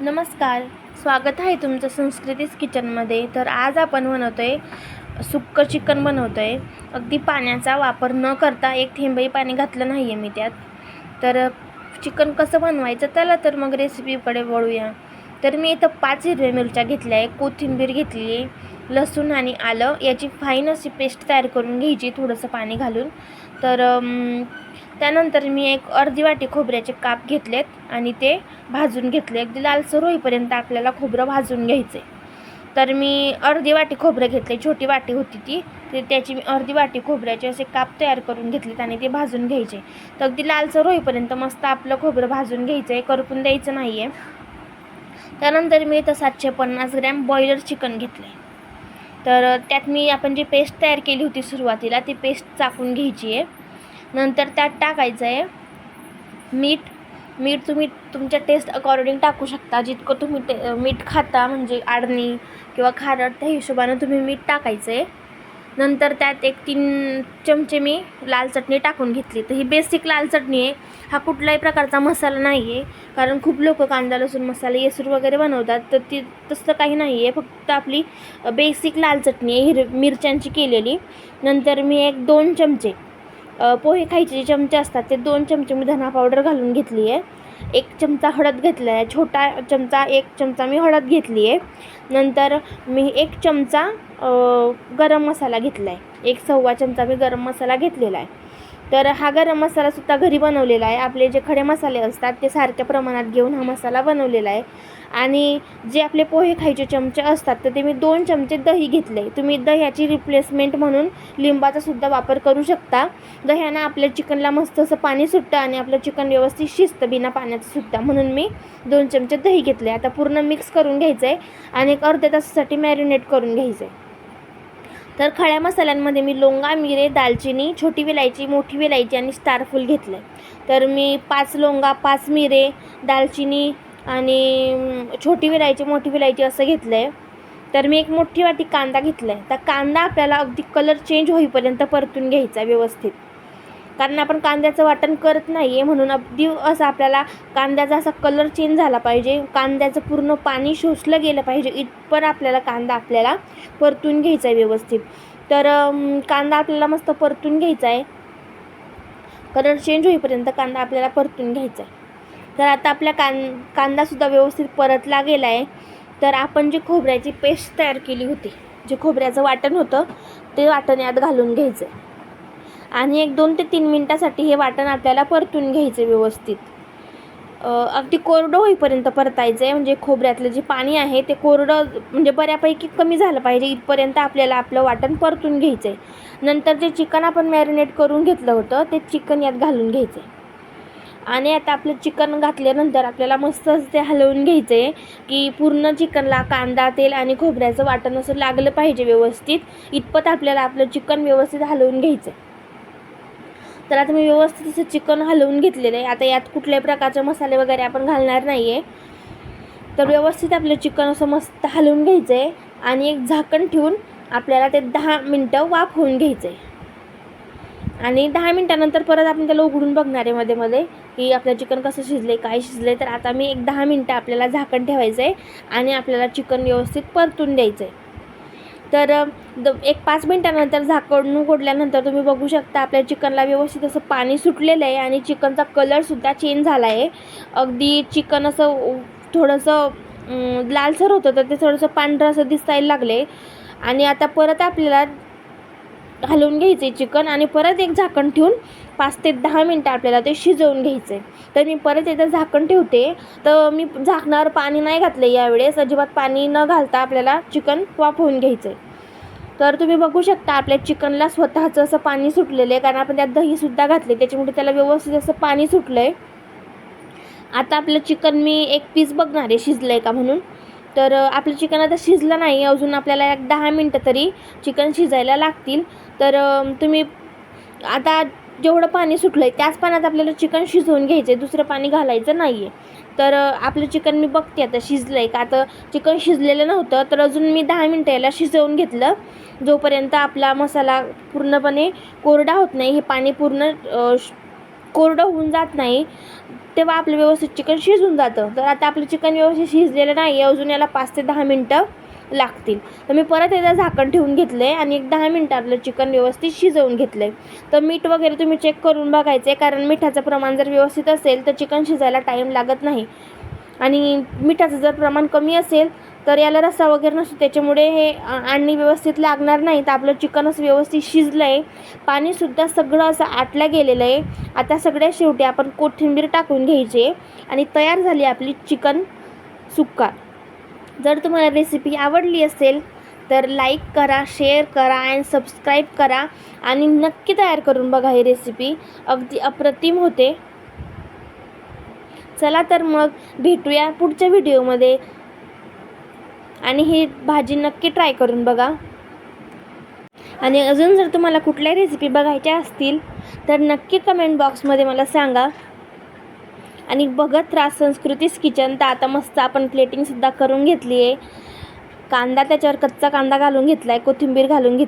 नमस्कार स्वागत आहे तुमचं संस्कृतीच किचनमध्ये. तर आज आपण बनवतो आहे सुक्कं चिकन बनवतो आहे अगदी पाण्याचा वापर न करता एक थेंबही पाणी घातलं नाही आहे मी त्यात. तर चिकन कसं बनवायचं त्याला तर मग रेसिपीकडे वळूया. तर मी इथं पाच हिरव्या मिरच्या घेतल्या आहे कोथिंबीर घेतली आहे लसूण आणि आलं याची फाईन अशी पेस्ट तयार करून घ्यायची थोडंसं पाणी घालून. तर त्यानंतर मी एक अर्धी वाटी खोबऱ्याचे काप घेतलेत आणि ते भाजून घेतले. अगदी लालसर होईपर्यंत आपल्याला खोबरं भाजून घ्यायचे तर मी अर्धी वाटी खोबरं घेतले छोटी वाटी होती ती. ते त्याची मी अर्धी वाटी खोबऱ्याचे असे काप तयार करून घेतलेत आणि ते भाजून घ्यायचे. तर अगदी लालसर होईपर्यंत मस्त आपलं खोबरं भाजून घ्यायचं आहे करपून द्यायचं नाही आहे त्यानंतर मी इथं सातशे पन्नास ग्रॅम बॉयलर चिकन घेतले तर त्यात मी आपण जी पेस्ट तयार केली होती सुरुवातीला ती पेस्ट चाकून घ्यायची आहे. नंतर त्यात टाकायचं आहे मीठ. मीठ तुम्ही तुमच्या टेस्ट अकॉर्डिंग टाकू शकता. जितकं तुम्ही ते मीठ खाता म्हणजे आडणी किंवा खारट त्या हिशोबानं तुम्ही मीठ टाकायचं आहे. नंतर त्यात एक तीन चमचे मी लाल चटणी टाकून घेतली. तर ही बेसिक लाल चटणी आहे. हा कुठलाही प्रकारचा मसाला नाही आहे कारण खूप लोक कांदा लसूण मसाले येसूर वगैरे बनवतात. तर ती तसं काही नाही आहे फक्त आपली बेसिक लाल चटणी आहे. हिर मिरच्यांची केलेली. नंतर मी एक दोन चमचे पोहे खायचे जे चमचे असतात ते दोन चमचे मी धना पावडर घालून घेतली आहे एक चमचा हळद घेतला आहे. छोटा चमचा एक चमचा मी हळद घेतली आहे. नंतर मी एक चमचा गरम मसाला घेतला आहे. एक सव्वा चमचा मी गरम मसाला घेतलेला आहे. तर हा गरम मसालासुद्धा घरी बनवलेला आहे. आपले जे खडे मसाले असतात ते सारख्या प्रमाणात घेऊन हा मसाला बनवलेला आहे. आणि जे आपले पोहे खायचे चमचे असतात तर ते मी दोन चमचे दही घेतले तुम्ही दह्याची रिप्लेसमेंट म्हणून लिंबाचासुद्धा वापर करू शकता. दह्यानं आपल्या चिकनला मस्त असं पाणी सुटतं आणि आपलं चिकन व्यवस्थित शिजतं बिना पाण्याचं सुद्धा. म्हणून मी दोन चमचे दही घेतले आता पूर्ण मिक्स करून घ्यायचं आहे आणि एक अर्ध्या तासासाठी मॅरिनेट करून घ्यायचं आहे. तर खड्या मसाल्यांमध्ये मी लोंगा मिरे दालचिनी छोटी विलायची मोठी विलायची आणि स्टारफूल घेतलं आहे तर मी पाच लोंगा पाच मिरे दालचिनी आणि छोटी विलायची मोठी वेलायची असं घेतलं आहे तर मी एक मोठी वाटी कांदा घेतला आहे तर कांदा आपल्याला अगदी कलर चेंज होईपर्यंत परतून घ्यायचा व्यवस्थित. कारण आपण कांद्याचं वाटण करत नाही आहे म्हणून अगदी असं आपल्याला कांद्याचा असा कलर चेंज झाला पाहिजे. कांद्याचं पूर्ण पाणी शोषलं गेलं पाहिजे. इथपर आपल्याला कांदा आपल्याला परतून घ्यायचा आहे व्यवस्थित. तर कांदा आपल्याला मस्त परतून घ्यायचा आहे. कलर चेंज होईपर्यंत कांदा आपल्याला परतून घ्यायचा आहे. तर आता आपल्या कां कांदासुद्धा व्यवस्थित परतला गेला आहे. तर आपण जी खोबऱ्याची पेस्ट तयार केली होती जे खोबऱ्याचं वाटण होतं ते वाटण यात घालून घ्यायचं आहे. आणि एक दोन ते तीन मिनटासाठी हे वाटण आपल्याला परतून घ्यायचं आहे व्यवस्थित अगदी कोरडं होईपर्यंत परतायचं आहे म्हणजे खोबऱ्यातलं जे पाणी आहे ते कोरडं म्हणजे बऱ्यापैकी कमी झालं पाहिजे इथपर्यंत आपल्याला आपलं वाटण परतून घ्यायचं आहे नंतर जे चिकन आपण मॅरिनेट करून घेतलं होतं ते चिकन यात घालून घ्यायचं आहे आणि आता आपलं चिकन घातल्यानंतर आपल्याला मस्त असं ते हलवून घ्यायचं आहे की पूर्ण चिकनला कांदा तेल आणि खोबऱ्याचं वाटण असं लागलं पाहिजे व्यवस्थित. इतपत आपल्याला आपलं चिकन व्यवस्थित हलवून घ्यायचं आहे तर आता मी व्यवस्थित असं चिकन हलवून घेतलेलं आहे. आता यात कुठल्याही प्रकारचे मसाले वगैरे आपण घालणार नाही आहे तर व्यवस्थित आपलं चिकन असं मस्त हलवून घ्यायचं आहे आणि एक झाकण ठेवून आपल्याला ते दहा मिनटं वाफ होऊन घ्यायचं आहे आणि दहा मिनटानंतर परत आपण त्याला उघडून बघणार आहे मध्ये मध्ये की आपलं चिकन कसं शिजले काय शिजले तर आता मी एक दहा मिनटं आपल्याला झाकण ठेवायचं आहे आणि आपल्याला चिकन व्यवस्थित परतून द्यायचं आहे तर द एक पाच मिनटानंतर झाकण उघडल्यानंतर तुम्ही बघू शकता आपल्या चिकनला व्यवस्थित असं पाणी सुटलेलं आहे आणि चिकनचा कलरसुद्धा चेंज झाला आहे. अगदी चिकन असं थोडंसं लालसर होतं तर ते थोडंसं पांढरं असं दिसायला लागले आणि आता परत आपल्याला घालून घ्यायचं आहे चिकन आणि परत एक झाकण ठेवून पाच ते दहा मिनटं आपल्याला ते शिजवून घ्यायचं आहे तर मी परत एकदा झाकण ठेवते. तर मी झाकणावर पाणी नाही घातलं यावेळेस. अजिबात पाणी न घालता आपल्याला चिकन वाफवून घ्यायचं आहे तर तुम्ही बघू शकता आपल्या चिकनला स्वतःचं असं पाणी सुटलेलं आहे. कारण आपण त्यात दहीसुद्धा घातले त्याच्यामुळे त्याला व्यवस्थित असं पाणी सुटलं आहे आता आपलं चिकन मी एक पीस बघणार आहे शिजलं आहे का म्हणून. तर आपलं चिकन आता शिजलं नाही अजून आपल्याला एक दहा मिनटं तरी चिकन शिजायला लागतील. तर तुम्ही आता जेवढं पाणी सुटलं आहे त्याच पाण्यात आपल्याला चिकन शिजवून घ्यायचं आहे दुसरं पाणी घालायचं नाही आहे तर आपलं चिकन मी बघते आता शिजलं आहे का? आता चिकन शिजलेलं नव्हतं तर अजून मी दहा मिनटं याला शिजवून घेतलं. जोपर्यंत आपला मसाला पूर्णपणे कोरडा होत नाही हे पाणी पूर्ण कोरडं होऊन जात नाही तेव्हा आपलं व्यवस्थित चिकन शिजून जातं. तर आता आपलं चिकन व्यवस्थित शिजलेलं नाही आहे अजून याला पाच ते दहा मिनटं लागतील. तर मी परत एकदा झाकण ठेवून घेतलं आहे आणि एक दहा मिनटं आपलं चिकन व्यवस्थित शिजवून घेतलं आहे तर मीठ वगैरे तुम्ही चेक करून बघायचं आहे कारण मिठाचं प्रमाण जर व्यवस्थित असेल तर चिकन शिजायला टाईम लागत नाही. आणि मिठाचं जर प्रमाण कमी असेल तर याला रस्सा वगैरे नसतो त्याच्यामुळे हे आणि व्यवस्थित लागणार नाही. तर आपलं चिकनच व्यवस्थित शिजलं आहे पाणीसुद्धा सगळं असं आटलं गेलेलं आहे. आता सगळ्या शेवटी आपण कोथिंबीर टाकून घ्यायची आणि तयार झाली आपली चिकन सुक्का. जर तुम्हाला रेसिपी आवडली असेल तर लाईक करा शेअर करा अँड सबस्क्राईब करा आणि नक्की तयार करून बघा ही रेसिपी अगदी अप्रतिम होते. चला तर मग भेटूया पुढच्या व्हिडिओमध्ये आणि ही भाजी नक्की ट्राय करून बघा. आणि अजून जर तुम्हाला कुठल्या रेसिपी बघायच्या असतील तर नक्की कमेंट बॉक्समध्ये मला सांगा. आणि बघत राहा संस्कृतीस किचन. तर आता मस्त आपण प्लेटिंगसुद्धा करून घेतली आहे कांदा त्याच्यावर कच्चा कांदा घालून घेतला आहे कोथिंबीर घालून घेत